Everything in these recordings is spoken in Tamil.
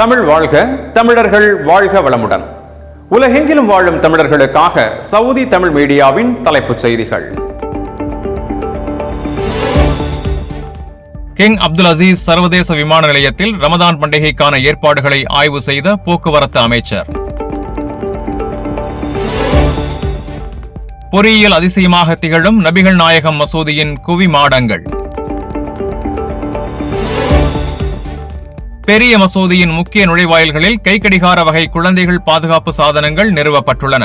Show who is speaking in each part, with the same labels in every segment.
Speaker 1: தமிழ் வாழ்க தமிழர்கள் வாழ்க வளமுடன். உலகெங்கிலும் வாழும் தமிழர்களுக்காக சவுதி தமிழ் மீடியாவின் தலைப்புச் செய்திகள்.
Speaker 2: கிங் அப்துல் அசீஸ் சர்வதேச விமான நிலையத்தில் ரமதான் பண்டிகைக்கான ஏற்பாடுகளை ஆய்வு செய்த போக்குவரத்து அமைச்சர். பொறியியல் அதிசயமாக திகழும் நபிகள் நாயகம் மசூதியின் குவி மாடங்கள் பெரிய மசூதியின் முக்கிய நுழைவாயில்களில் கைக்கடிகார வகை குழந்தைகள் பாதுகாப்பு சாதனங்கள் நிறுவப்பட்டுள்ளன.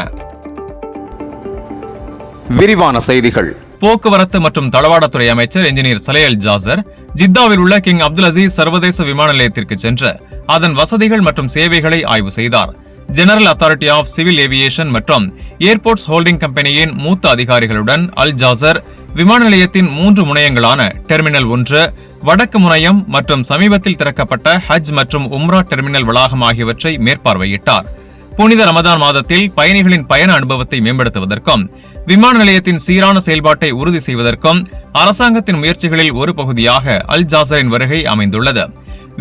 Speaker 1: விரிவான செய்திகள்.
Speaker 2: போக்குவரத்து மற்றும் தளவாடத்துறை அமைச்சர் என்ஜினியர் சலையல் ஜாசர் ஜித்தாவில் உள்ள கிங் அப்துல் அசீஸ் சர்வதேச விமான நிலையத்திற்கு சென்று அதன் வசதிகள் மற்றும் சேவைகளை ஆய்வு செய்தார். General Authority of Civil Aviation மற்றும் ஏர்போர்ட்ஸ் ஹோல்டிங் கம்பெனியின் மூத்த அதிகாரிகளுடன் அல் ஜாசர் விமான நிலையத்தின் மூன்று முனையங்களான டெர்மினல் ஒன்று வடக்கு முனையம் மற்றும் சமீபத்தில் திறக்கப்பட்ட ஹஜ் மற்றும் உம்ரா டெர்மினல் வளாகம் ஆகியவற்றை மேற்பார்வையிட்டார். புனித ரமதான் மாதத்தில் பயணிகளின் பயண அனுபவத்தை மேம்படுத்துவதற்கும் விமான நிலையத்தின் சீரான செயல்பாட்டை உறுதி செய்வதற்கும் அரசாங்கத்தின் முயற்சிகளில் ஒரு பகுதியாக அல் ஜாசரின் வருகை அமைந்துள்ளது.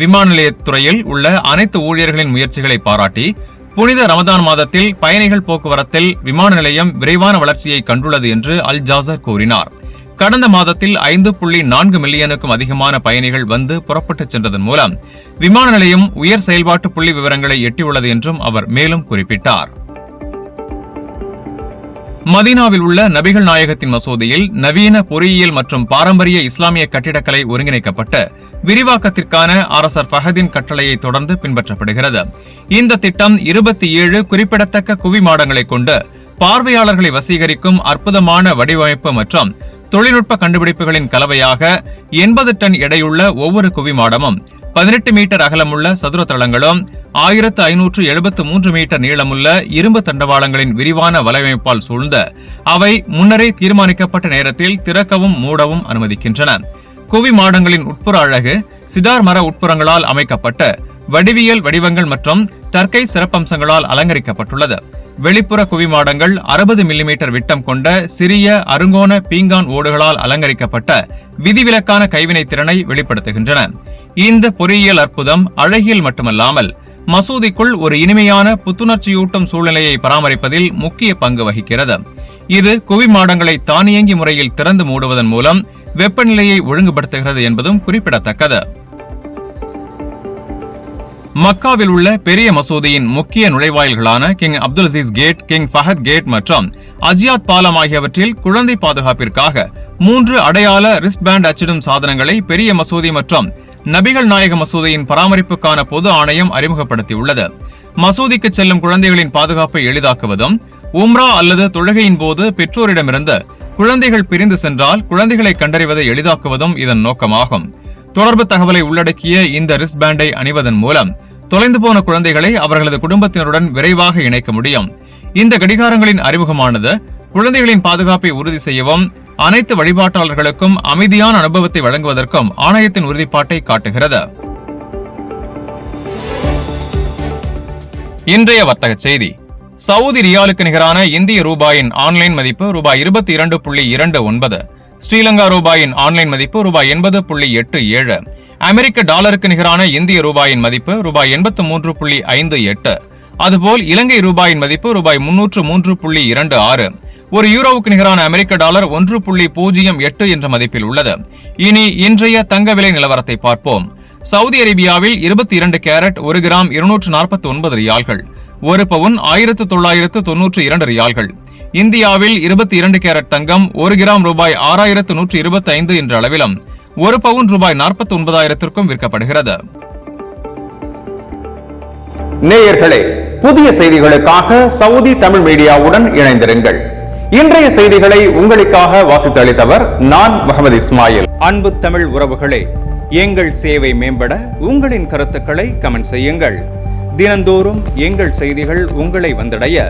Speaker 2: விமான நிலையத்துறையில் உள்ள அனைத்து ஊழியர்களின் முயற்சிகளை பாராட்டி புனித ரமதான் மாதத்தில் பயணிகள் போக்குவரத்தில் விமான நிலையம் விரைவான வளர்ச்சியை கண்டுள்ளது என்று அல் ஜாசர் கூறினார். கடந்த மாதத்தில் ஐந்து புள்ளி நான்கு மில்லியனுக்கும் அதிகமான பயணிகள் வந்து புறப்பட்டுச் சென்றதன் மூலம் விமான நிலையம் உயர் செயல்பாட்டு புள்ளி விவரங்களை எட்டியுள்ளது என்றும் அவர் மேலும் குறிப்பிட்டார். மதீனாவில் உள்ள நபிகள் நாயகத்தின் மசூதியில் நவீன பொறியியல் மற்றும் பாரம்பரிய இஸ்லாமிய கட்டிடக்கலை ஒருங்கிணைக்கப்பட்டு விரிவாக்கத்திற்கான அரசர் ஃபஹதின் கட்டளையை தொடர்ந்து பின்பற்றப்படுகிறது. இந்த திட்டம் இருபத்தி ஏழு குறிப்பிடத்தக்க குவி மாடங்களை கொண்டு பார்வையாளர்களை வசீகரிக்கும் அற்புதமான வடிவமைப்பு மற்றும் தொழில்நுட்ப கண்டுபிடிப்புகளின் கலவையாக எண்பது டன் எடையுள்ள ஒவ்வொரு குவி மாடமும் பதினெட்டு மீட்டர் அகலமுள்ள சதுர தளங்களும் ஆயிரத்து ஐநூற்று எழுபத்து மூன்று மீட்டர் நீளமுள்ள இரும்பு தண்டவாளங்களின் விரிவான வலையமைப்பால் சூழ்ந்த அவை முன்னரே தீர்மானிக்கப்பட்ட நேரத்தில் திறக்கவும் மூடவும் அனுமதிக்கின்றன. குவி மாடங்களின் உட்புற அழகு சிடார் மர உட்புறங்களால் அமைக்கப்பட்ட வடிவியல் வடிவங்கள் மற்றும் தற்கை சிறப்பம்சங்களால் அலங்கரிக்கப்பட்டுள்ளது. வெளிப்புற குவிமாடங்கள் அறுபது மில்லிமீட்டர் விட்டம் கொண்ட சிறிய அருங்கோண பீங்கான் ஓடுகளால் அலங்கரிக்கப்பட்ட விதிவிலக்கான கைவினை திறனை வெளிப்படுத்துகின்றன. இந்த பொறியியல் அற்புதம் அழகியல் மட்டுமல்லாமல் மசூதிக்குள் ஒரு இனிமையான புத்துணர்ச்சியூட்டும் சூழ்நிலையை பராமரிப்பதில் முக்கிய பங்கு வகிக்கிறது. இது குவிமாடங்களை தானியங்கி முறையில் திறந்து மூடுவதன் மூலம் வெப்பநிலையை ஒழுங்குபடுத்துகிறது என்பதும் குறிப்பிடத்தக்கது. மக்காவில் உள்ள பெரிய மசூதியின் முக்கிய நுழைவாயில்களான King Abdul Aziz Gate King Fahd Gate மற்றும் அஜியாத் பாலம் ஆகியவற்றில் குழந்தை பாதுகாப்பிற்காக மூன்று அடையாள ரிஸ்ட் பேண்ட் அச்சிடும் சாதனங்களை பெரிய மசூதி மற்றும் நபிகள் நாயக மசூதியின் பராமரிப்புக்கான பொது ஆணையம் அறிமுகப்படுத்தியுள்ளது. மசூதிக்கு செல்லும் குழந்தைகளின் பாதுகாப்பை எளிதாக்குவதும் உம்ரா அல்லது தொழுகையின் போது பெற்றோரிடமிருந்து குழந்தைகள் பிரிந்து சென்றால் குழந்தைகளை கண்டறிவதை எளிதாக்குவதும் இதன் நோக்கமாகும். தொடர்பு தகவலை உள்ளடக்கிய இந்த ரிஸ்ட் பேண்டை அணிவதன் மூலம் தொலைந்து போன குழந்தைகளை அவர்களது குடும்பத்தினருடன் விரைவாக இணைக்க முடியும். இந்த கடிகாரங்களின் அறிமுகமானது குழந்தைகளின் பாதுகாப்பை உறுதி செய்யவும் அனைத்து வழிபாட்டாளர்களுக்கும் அமைதியான அனுபவத்தை வழங்குவதற்கும் ஆணையத்தின் உறுதிப்பாட்டை காட்டுகிறது. இன்றைய வர்த்தக செய்தி. சவுதி ரியாலுக்கு நிகரான இந்திய ரூபாயின் ஆன்லைன் மதிப்பு ரூபாய் இருபத்தி இரண்டு புள்ளி இரண்டு ஒன்பது ஸ்ரீலங்கா ரூபாயின் ஆன்லைன் மதிப்பு ரூபாய் எண்பது புள்ளி எட்டு ஏழு. அமெரிக்க டாலருக்கு நிகரான இந்திய ரூபாயின் மதிப்பு ரூபாய் எண்பத்து மூன்று புள்ளி ஐந்து எட்டு. அதுபோல் இலங்கை ரூபாயின் மதிப்பு ரூபாய் முன்னூற்று மூன்று புள்ளி இரண்டு ஆறு. ஒரு யூரோவுக்கு நிகரான அமெரிக்க டாலர் ஒன்று புள்ளி பூஜ்ஜியம் எட்டு என்ற மதிப்பில் உள்ளது. இனி இன்றைய தங்க விலை நிலவரத்தை பார்ப்போம். சவுதி அரேபியாவில் இருபத்தி இரண்டு கேரட் ஒரு கிராம் இருநூற்று நாற்பத்தி ஒன்பது ரியால்கள். ஒரு பவுன் ஆயிரத்து தொள்ளாயிரத்து தொன்னூற்று இரண்டு ரியால்கள். இந்தியாவில் இருபத்தி இரண்டு கேரட் தங்கம் ஒரு கிராம் ரூபாய் ஆறாயிரத்து நூற்று இருபத்தி ஐந்து என்ற அளவிலும் ஒரு பவுன் ரூபாய் நாற்பத்தி ஒன்பதாயிரத்திற்கும் விற்கப்படுகிறது.
Speaker 1: நேயர்களே புதிய செய்திகளுக்காக சவுதி தமிழ் மீடியாவுடன் இணைந்திருங்கள். இன்றைய செய்திகளை உங்களுக்காக வாசித்து அளித்தவர் நான் முகமது இஸ்மாயில். அன்பு தமிழ் உறவுகளே எங்கள் சேவை மேம்பட உங்களின் கருத்துக்களை கமெண்ட் செய்யுங்கள். தினந்தோறும் எங்கள் செய்திகள் உங்களை வந்தடைய